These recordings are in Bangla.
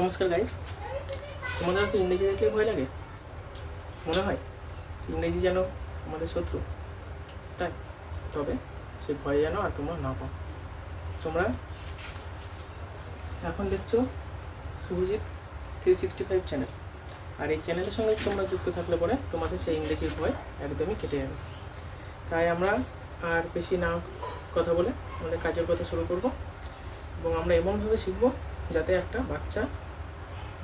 নমস্কার গাইস তোমাদের কি ইংরেজি দেখলে ভয় লাগে? মনে হয়? ইংরেজি যেন আমাদের শত্রু। তাই, তবে সে ভয় যেন আর তোমরা না পাও। তোমরা এখন দেখছ Subhajit three sixty five channel আর এই চ্যানেলের সঙ্গে তোমরা যুক্ত থাকলে পরে তোমাদের সেই ইংরেজির ভয় একদমই কেটে যাবে। তাই আমরা আর বেশি না কথা বলে আমাদের কাজের কথা শুরু করব। এবং আমরা এমনভাবে শিখব যাতে একটা বাচ্চা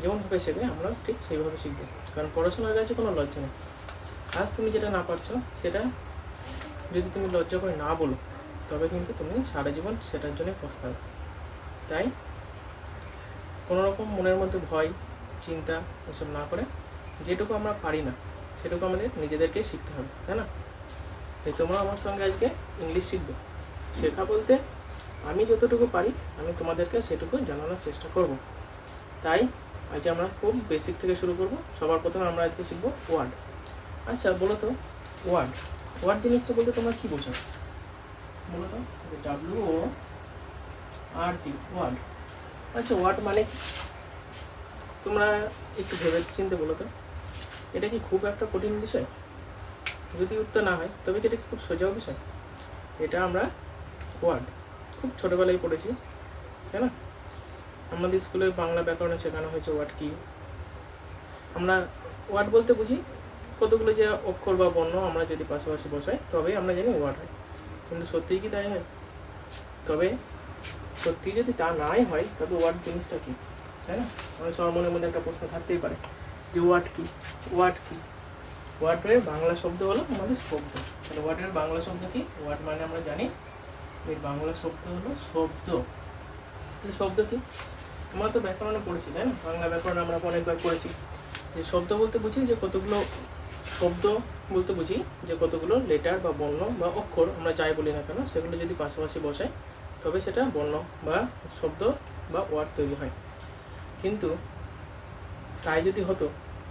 যেমনভাবে শেখে আমরা ঠিক সেইভাবে শিখব। কারণ পড়াশোনার কাছে কোনো লজ্জা নেই। আজ তুমি যেটা না পারছ, সেটা যদি তুমি লজ্জা করে না বলো, তবে কিন্তু তুমি সারা জীবন সেটার জন্য পস্তাবে। তাই কোনো রকম মনের মধ্যে ভয়, চিন্তা এসব না করে যেটুকু আমরা পারি না, সেটুকু আমাদের নিজেদেরকে শিখতে হবে, তাই না? তাই তোমরা আমার সঙ্গে আজকে ইংলিশ শিখবে। শেখা বলতে আমি যতটুকু পারি, আমি তোমাদেরকে সেটুকু জানানোর চেষ্টা করব। তাই আজ আমরা খুব বেসিক থেকে শুরু করব। সবার প্রথমে আমরা আজকে শিখব ওয়ার্ড আচ্ছা বলো তো ওয়ার্ড ওয়ার্ড জিনিসটা বলতে তোমরা কী বোঝো? বলো তো W O R T word আচ্ছা ওয়ার্ড মানে? তোমরা একটু ভেবে চিনতে বলো তো। এটা কি খুব একটা কঠিন বিষয়? যদি উত্তর না হয়, তবে কি এটা কি খুব সোজাও বিষয়? এটা আমরা ওয়ার্ড খুব ছোটোবেলায় পড়েছি, তাই না? আমাদের স্কুলে বাংলা ব্যাকরণে শেখানো হয়েছে ওয়ার্ড কি। আমরা ওয়ার্ড বলতে বুঝি কতগুলো যে অক্ষর বা বর্ণ আমরা যদি পাশাপাশি বসাই, তবেই আমরা জানি ওয়ার্ড হয়। কিন্তু সত্যিই কি তাই হয়? তবে সত্যি যদি তা নাই হয়, তবে ওয়ার্ড জিনিসটা কি? তাই না? আমাদের সবার মনের মধ্যে একটা প্রশ্ন থাকতেই পারে যে ওয়ার্ড কি? ওয়ার্ড কি? ওয়ার্ডের বাংলা শব্দ হলো আমাদের শব্দ। তাহলে ওয়ার্ডের বাংলা শব্দ কি? ওয়ার্ড মানে আমরা জানি এর বাংলা শব্দ হলো শব্দ। তাহলে শব্দ কি? আমরা তো ব্যাকরণে পড়েছি, তাই না? বাংলা ব্যাকরণ আমরা অনেকবার পড়েছি। যে শব্দ বলতে বুঝি, যে কতগুলো শব্দ বলতে বুঝি, যে কতগুলো লেটার বা বর্ণ বা অক্ষর আমরা যাই বলি না কেন, সেগুলো যদি পাশাপাশি বসাই, তবে সেটা বর্ণ বা শব্দ বা ওয়ার্ড তৈরি হয়। কিন্তু তাই যদি হতো,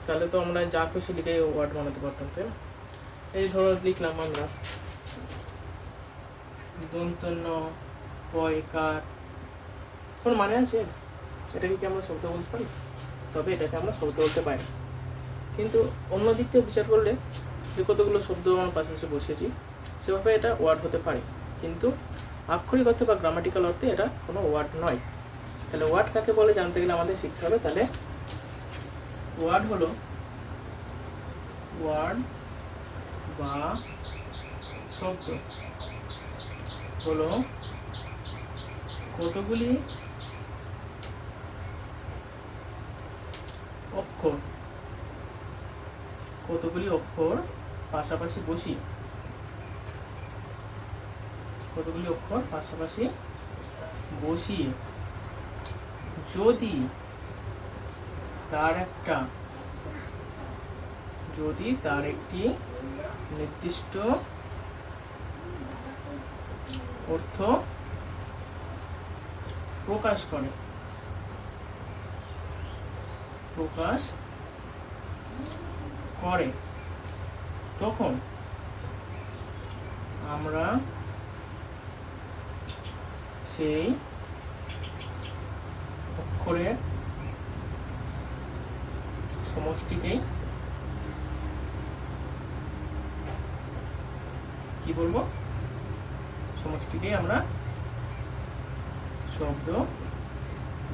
তাহলে তো আমরা যা খুশি লিখে ওয়ার্ড বানাতে পারতাম, তাই না? এই ধরো লিখলাম আমরা, দন্তন্য, পয়কার কোন মানে আছে? এটাকে কি আমরা শব্দ বলতে পারি? তবে এটাকে আমরা শব্দ বলতে পারি। কিন্তু অন্য দিক থেকে বিচার করলে যে কতগুলো শব্দ আমরা পাশাপাশি বসেছি সেভাবে এটা ওয়ার্ড হতে পারে। কিন্তু আক্ষরিক অর্থে বা গ্রামাটিক্যাল অর্থে এটা কোনো ওয়ার্ড নয়। তাহলে ওয়ার্ড কাকে বলে জানতে গেলে আমাদের শিখতে হবে। তাহলে ওয়ার্ড হলো ওয়ার্ড বা শব্দ। হলো কতগুলি অক্ষর। কতগুলি অক্ষর পাশাপাশি বসিয়ে কতগুলি অক্ষর পাশাপাশি বসিয়ে যদি তার একটা, যদি তার একটি নির্দিষ্ট অর্থ প্রকাশ করে। প্রকাশ করে। তখন আমরা সেই অক্ষরের সমষ্টিকেই কি বলব? সমষ্টিকেই আমরা শব্দ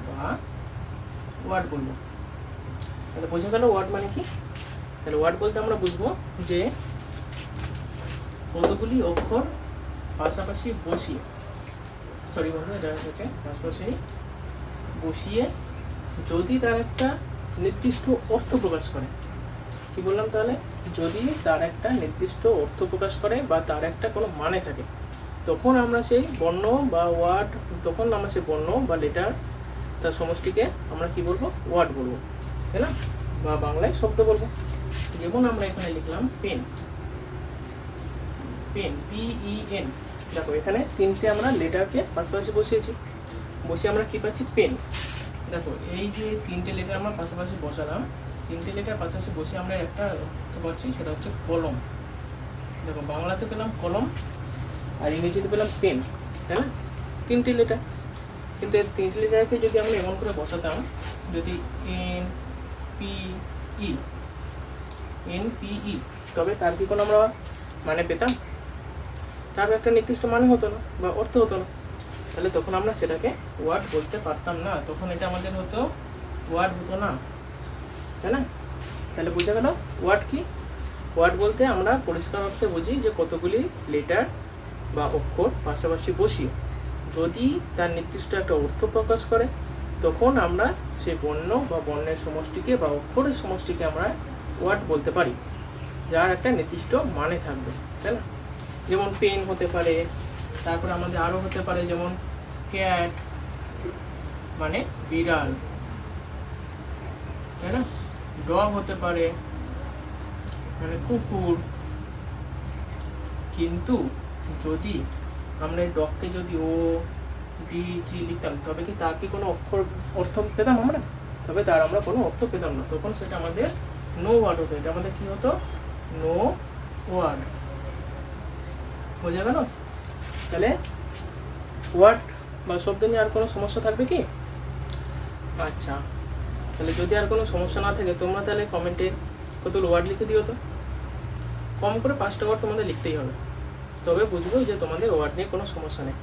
বা ওয়ার্ড বলব। তাহলে বোঝা গেল ওয়ার্ড মানে কি? তাহলে ওয়ার্ড বলতে আমরা বুঝব যে কতগুলি অক্ষর পাশাপাশি বসিয়ে সরি এটা হচ্ছে পাশাপাশি বসিয়ে যদি তার একটা নির্দিষ্ট অর্থ প্রকাশ করে। কি বললাম তাহলে? যদি তার একটা নির্দিষ্ট অর্থ প্রকাশ করে বা তার একটা কোনো মানে থাকে, তখন আমরা সেই বর্ণ বা ওয়ার্ড তখন আমরা সেই বর্ণ বা লেটার তার সমষ্টিকে আমরা কি বলব? ওয়ার্ড বলব। তাই না? বা বাংলায় শব্দ বলব। যেমন আমরা এখানে লিখলাম পেন। পেন পিই এন দেখো, এখানে তিনটে আমরা লেটারকে পাশাপাশি বসিয়েছি। বসে আমরা কি পাচ্ছি? পেন দেখো, এই যে তিনটে লেটার আমরা পাশাপাশি বসালাম, তিনটে লেটার পাশাপাশি বসে আমরা একটা অর্থ পাচ্ছি, সেটা হচ্ছে কলম। দেখো, বাংলাতে পেলাম কলম আর ইংরেজিতে পেলাম পেন তাই না? তিনটে লেটার কিন্তু তিনটি লেটারকে যদি আমরা এমন করে বসাতাম, যদি N P E N P E তবে তার কি কোনো আমরা মানে পেতাম। তার একটা নির্দিষ্ট মানে হতো না বা অর্থ হতো না। তাহলে তখন আমরা সেটাকে ওয়ার্ড বলতে পারতাম না। তখন এটা আমাদের হতো ওয়ার্ড হতো না। তাই না? তাহলে বোঝা গেল ওয়ার্ড কি? ওয়ার্ড বলতে আমরা পরিষ্কার অর্থে বুঝি যে কতগুলি লেটার বা অক্ষর পাশাপাশি বসিয়ে। যদি তার নির্দিষ্ট একটা অর্থ প্রকাশ করে তখন আমরা সেই বর্ণ বা বর্ণের সমষ্টিকে বা অক্ষরের সমষ্টিকে আমরা ওয়ার্ড বলতে পারি, যার একটা নির্দিষ্ট মানে থাকবে, তাই না? যেমন পেন হতে পারে, তারপরে আমাদের আরও হতে পারে, যেমন ক্যাট মানে বিড়াল, তাই না? ডগ হতে পারে মানে কুকুর। কিন্তু যদি আমরা ডগকে যদি ও ডি জি লিখতাম, তবে কি তার কি কোনো অক্ষর, অর্থ পেতাম আমরা? তবে তার আমরা কোনো অর্থ পেতাম না। তখন সেটা আমাদের নো ওয়ার্ড হতো। এটা আমাদের কি হতো? নো ওয়ার্ড বোঝা গেল? তাহলে ওয়ার্ড বা শব্দ নিয়ে আর কোনো সমস্যা থাকবে কি? আচ্ছা তাহলে যদি আর কোনো সমস্যা না থাকে, তোমরা তাহলে কমেন্টে কতগুলো ওয়ার্ড লিখে দিও তো। কম করে পাঁচটা ওয়ার্ড তোমাদের লিখতেই হবে। তবে বুঝব যে তোমাদের ওয়ার্ড নিয়ে কোনো সমস্যা নেই।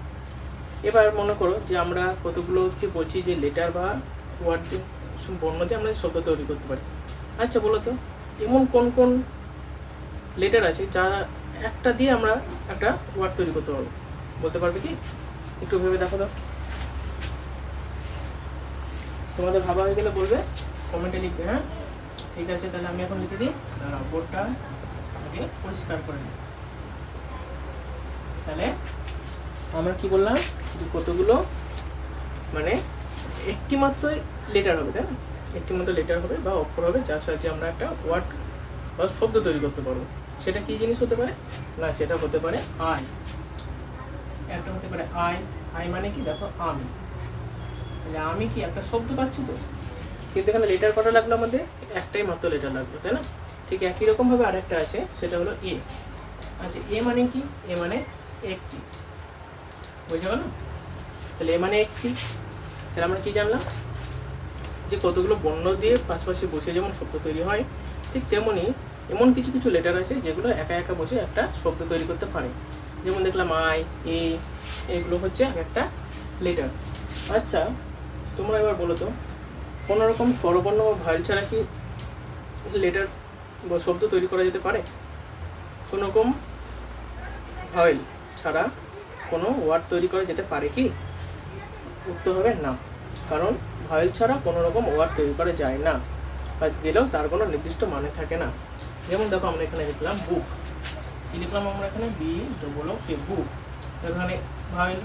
এবার মনে করো যে আমরা কতগুলো হচ্ছে বলছি যে লেটার বা ওয়ার্ড বর্ণ দিয়ে আমরা শব্দ তৈরি করতে পারি। আচ্ছা বলো তো, এমন কোন কোন লেটার আছে যা একটা দিয়ে আমরা একটা ওয়ার্ড তৈরি করতে পারব? বলতে পারবে কি? একটু ভেবে দেখো তো। তোমাদের ভাবা হয়ে গেলে বলবে কমেন্টে লিখবে হ্যাঁ? ঠিক আছে, তাহলে আমি এখন লিখে দিই। দাঁড়াও বোর্ডটা আগে পরিষ্কার করে নিই। তাহলে আমরা কি বললাম? যে কতগুলো? মানে একটি মাত্র লেটার হবে, তাই না? একটি মাত্র লেটার হবে বা অক্ষর হবে, যার সাহায্যে আমরা একটা ওয়ার্ড বা শব্দ তৈরি করতে পারব। সেটা কি জিনিস হতে পারে? না, সেটা হতে পারে আই একটা হতে পারে আই আই মানে কি? দেখো, আমি। তাহলে আমি কি একটা শব্দ পাচ্ছি তো? কিন্তু এখানে লেটার কটা লাগল আমাদের? একটাই মাত্র লেটার লাগল, তাই না? ঠিক একই রকমভাবে আরেকটা আছে, সেটা হলো এ আচ্ছা এ মানে কি? এ মানে একটি। বুঝতে পারল তাহলে এ মানে একটি তাহলে আমরা কি জানলাম? যে কতগুলো বর্ণ দিয়ে পাশাপাশি বসে যেমন শব্দ তৈরি হয়, ঠিক তেমনি এমন কিছু কিছু লেটার আছে যেগুলো একা একা বসে একটা শব্দ তৈরি করতে পারে। যেমন দেখলাম আই, এ, এগুলো হচ্ছে এক একটা লেটার আচ্ছা তোমরা এবার বলো তো, কোনো রকম স্বরবর্ণ বা ভয়েল ছাড়া কি লেটার বা শব্দ তৈরি করা যেতে পারে? কোনো রকম ভয়েল ছাড়া কোনো ওয়ার্ড তৈরি করা যেতে পারে কি? উত্তর হবে না। কারণ ভয়েল ছাড়া কোনো রকম ওয়ার্ড তৈরি করা যায় না। বা গেলেও তার কোনো নির্দিষ্ট মানে থাকে না। যেমন দেখো আমরা এখানে লিখলাম বুক কি লিখলাম আমরা এখানে? বি ডবল কে বুক এখানে ভাইল।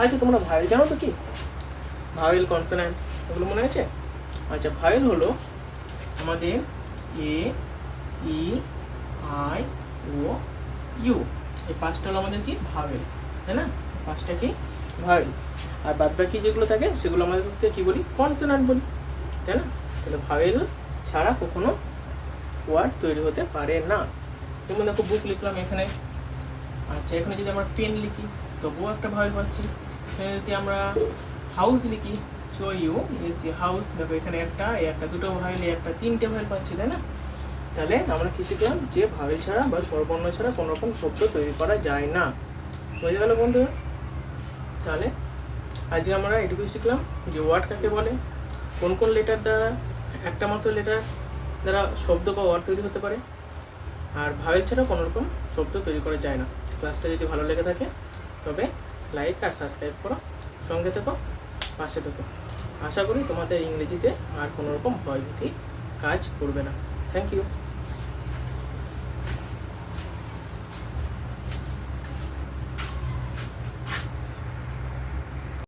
আচ্ছা তোমরা ভাইল জানো তো কি? ভাওয়েল কনসোনেন্ট এগুলো মনে আছে? আচ্ছা ভাওয়েল হলো আমাদের এ ই আই ও ইউ এই পাঁচটা হলো আমাদের কি? ভাওয়েল তাই না? পাঁচটা কি? ভাওয়েল আর বাদ বাকি যেগুলো থাকে, সেগুলো আমাদেরকে কি বলি? কনসোনেন্ট বলি, তাই না? তাহলে ভাওয়েল ছাড়া কখনো ওয়ার্ড তৈরি হতে পারে না। যেমন দেখো বুক লিখলাম এখানে। আচ্ছা এখানে যদি আমরা পেন লিখি, তবুও একটা ভাওয়েল পাচ্ছি। এখানে যদি আমরা হাউস লিখি সো ইউ এসি হাউস দেখো, এখানে একটা, এই একটা দুটো ভাইল একটা তিনটে ভাইল পাচ্ছি, তাই না? তাহলে আমরা কি শিখলাম? যে ভাইল ছাড়া বা স্বরবর্ণ ছাড়া কোনো রকম শব্দ তৈরি করা যায় না। বোঝা গেল বন্ধুরা। তাহলে আজকে আমরা এটুকুই শিখলাম যে ওয়ার্ড কাকে বলে, কোন কোন লেটার দ্বারা, একটা মাত্র লেটার দ্বারা শব্দ বা ওয়ার্ড তৈরি হতে পারে। আর ভাওয়েল ছাড়া কোনো রকম শব্দ তৈরি করা যায় না। ক্লাসটা যদি ভালো লেগে থাকে, তবে লাইক আর সাবস্ক্রাইব করো। সঙ্গে থেকো, পাশে থেকো। আশা করি তোমাদের ইংরেজিতে আর কোনো রকম ভয়ভীতি কাজ করবে না। Thank you